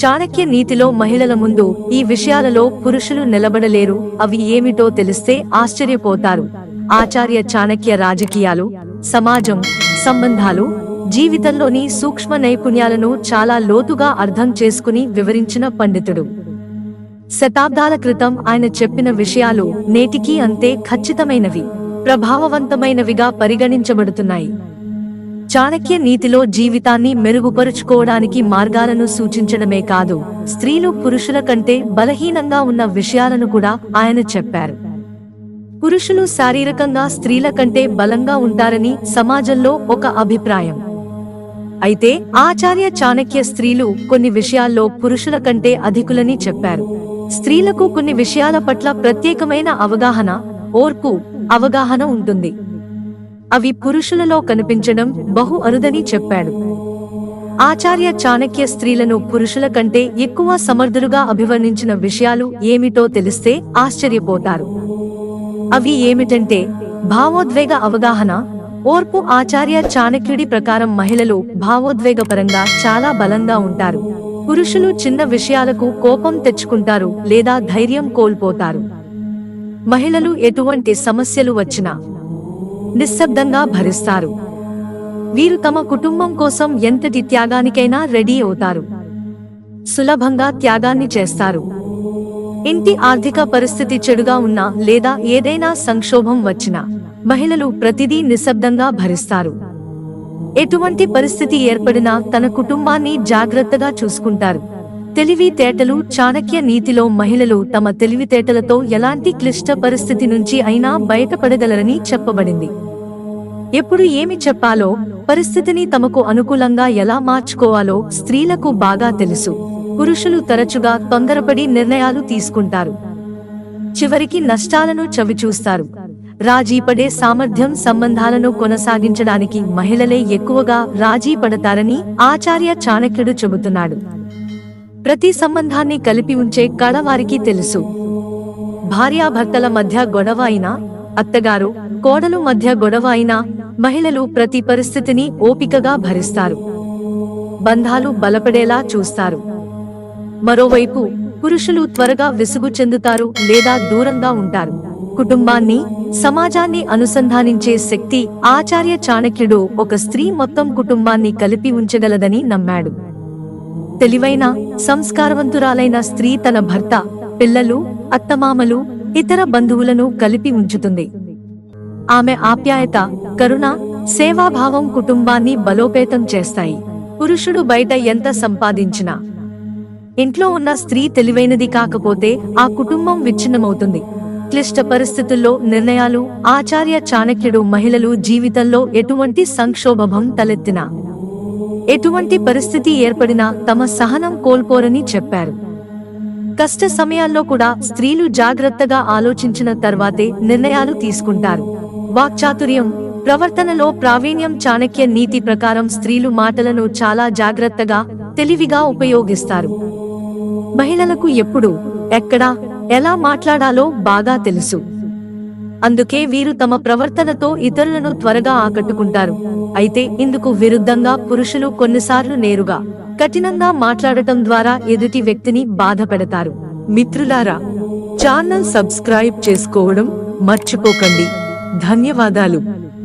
చాణక్య నీతిలో మహిళల ముందు ఈ విషయాలలో పురుషులు నిలబడలేరు. అవి ఏమిటో తెలిస్తే ఆశ్చర్యపోతారు. ఆచార్య చాణక్య రాజకీయాలు సమాజం సంబంధాలు జీవితంలోని సూక్ష్మ నైపుణ్యాలను చాలా లోతుగా అర్థం చేసుకుని వివరించిన పండితుడు. శతాబ్దాల క్రితం ఆయన చెప్పిన విషయాలు నేటికీ అంతే ఖచ్చితమైనవి ప్రభావవంతమైనవిగా పరిగణించబడుతున్నాయి. చాణక్య నీతిలో జీవితాన్ని మెరుగుపరుచుకోవడానికి మార్గాలను సూచించడమే కాదు స్త్రీలు పురుషుల కంటే బలహీనంగా ఉన్న విషయాలను కూడా ఆయన చెప్పారు. పురుషులు శారీరకంగా స్త్రీల కంటే బలంగా ఉంటారని సమాజంలో ఒక అభిప్రాయం. అయితే ఆచార్య చాణక్య స్త్రీలు కొన్ని విషయాల్లో పురుషుల కంటే అధికులని చెప్పారు. స్త్రీలకు కొన్ని విషయాల పట్ల ప్రత్యేకమైన అవగాహన ఓర్పు అవగాహన ఉంటుంది. అవి పురుషులలో కనిపించడం బహు అరుదని చెప్పాడు. ఆచార్య చాణక్య స్త్రీలను పురుషుల కంటే ఎక్కువ సమర్థులుగా అభివర్ణించిన విషయాలు ఏమిటో తెలిస్తే ఆశ్చర్యపోతారు. అవి ఏమిటంటే భావోద్వేగ అవగాహన ఓర్పు ఆచార్య చాణక్యుడి ప్రకారం మహిళలు భావోద్వేగపరంగా చాలా బలంగా ఉంటారు. పురుషులు చిన్న విషయాలకు కోపం తెచ్చుకుంటారు లేదా ధైర్యం కోల్పోతారు. మహిళలు ఎటువంటి సమస్యలు వచ్చినా నిశ్శబ్దంగా భరిస్తారు. వీరు తమ కుటుంబం కోసం ఎంతటి త్యాగానికైనా రెడీ అవుతారు. సులభంగా త్యాగాన్ని చేస్తారు. ఇంటి ఆర్థిక పరిస్థితి చెడుగా ఉన్నా లేదా ఏదైనా సంక్షోభం వచ్చినా మహిళలు ప్రతిదీ నిశ్శబ్దంగా భరిస్తారు. ఎటువంటి పరిస్థితి ఏర్పడినా తన కుటుంబాన్ని జాగ్రత్తగా చూసుకుంటారు. తెలివితేటలు చాణక్య నీతిలో మహిళలు తమ తెలివితేటలతో ఎలాంటి క్లిష్ట పరిస్థితి నుంచి అయినా బయటపడగలరని చెప్పబడింది. ఎప్పుడు ఏమి చెప్పాలో పరిస్థితిని తమకు అనుకూలంగా ఎలా మార్చుకోవాలో స్త్రీలకు బాగా తెలుసు. పురుషులు తరచుగా తొందరపడి నిర్ణయాలు తీసుకుంటారు. చివరికి నష్టాలను చవిచూస్తారు. రాజీపడే సామర్థ్యం సంబంధాలను కొనసాగించడానికి మహిళలే ఎక్కువగా రాజీ పడతారని ఆచార్య చాణక్యుడు చెబుతున్నాడు. ప్రతి సంబంధాన్ని కలిపి ఉంచే కళ వారికి తెలుసు. భార్యాభర్తల మధ్య గొడవ అయినా అత్తగారు కోడలు మధ్య గొడవ అయినా మహిళలు ప్రతి పరిస్థితిని ఓపికగా భరిస్తారు. బంధాలు బలపడేలా చూస్తారు. మరోవైపు పురుషులు త్వరగా విసుగు చెందుతారు లేదా దూరంగా ఉంటారు. కుటుంబాన్ని సమాజాన్ని అనుసంధానించే శక్తి ఆచార్య చాణక్యుడు ఒక స్త్రీ మొత్తం కుటుంబాన్ని కలిపి ఉంచగలదని నమ్మాడు. తెలివైన సంస్కారవంతురాలైన స్త్రీ తన భర్త పిల్లలు అత్తమామలు ఇతర బంధువులను కలిపి ఉంచుతుంది. ఆమె ఆప్యాయత కరుణ సేవాభావం కుటుంబాన్ని బలోపేతం చేస్తాయి. పురుషుడు బయట ఎంత సంపాదించినా. ఇంట్లో ఉన్న స్త్రీ తెలివైనది కాకపోతే ఆ కుటుంబం విచ్ఛిన్నమవుతుంది. క్లిష్ట పరిస్థితుల్లో నిర్ణయాలు ఆచార్య చాణక్యుడు మహిళలు జీవితంలో ఎటువంటి సంక్షోభం తలెత్తినా. ఎటువంటి పరిస్థితి ఏర్పడినా తమ సహనం కోల్పోరని చెప్పారు. కష్ట సమయాల్లో కూడా స్త్రీలు జాగ్రత్తగా ఆలోచించిన తర్వాతే నిర్ణయాలు తీసుకుంటారు. వాక్చాతుర్యం ప్రవర్తనలో ప్రావీణ్యం చాణక్య నీతి ప్రకారం స్త్రీలు మాటలను చాలా జాగ్రత్తగా తెలివిగా ఉపయోగిస్తారు. మహిళలకు ఎప్పుడు ఎక్కడ ఎలా మాట్లాడాలో బాగా తెలుసు. అందుకే వీరు తమ ప్రవర్తనతో ఇతరులను త్వరగా ఆకట్టుకుంటారు. అయితే ఇందుకు విరుద్ధంగా పురుషులు కొన్నిసార్లు నేరుగా కఠినంగా మాట్లాడటం ద్వారా ఎదుటి వ్యక్తిని బాధ పెడతారు మిత్రులారా ఛానల్ సబ్స్క్రైబ్ చేసుకోవడం మర్చిపోకండి. ధన్యవాదాలు.